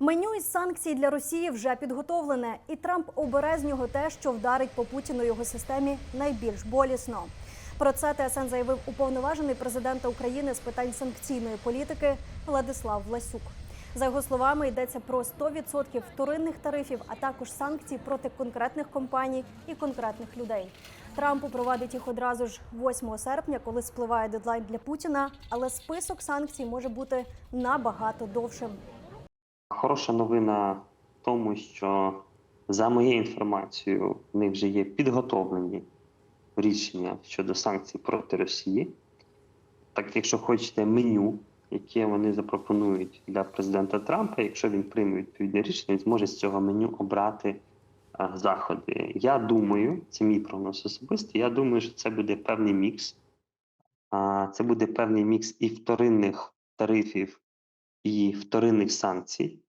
Меню із санкцій для Росії вже підготовлене, і Трамп обере з нього те, що вдарить по Путіну його системі найбільш болісно. Про це ТСН заявив уповноважений президента України з питань санкційної політики Владислав Власюк. За його словами, йдеться про 100% вторинних тарифів, а також санкцій проти конкретних компаній і конкретних людей. Трамп упровадить їх одразу ж 8 серпня, коли спливає дедлайн для Путіна. Але список санкцій може бути набагато довшим. Хороша новина в тому, що за моєю інформацією, в них вже є підготовлені рішення щодо санкцій проти Росії. Так, якщо хочете меню, яке вони запропонують для президента Трампа, якщо він прийме відповідне рішення, він зможе з цього меню обрати а, заходи. Я думаю, це мій прогноз особистий. Я думаю, що це буде певний мікс. А, Це буде певний мікс і вторинних тарифів, і вторинних санкцій.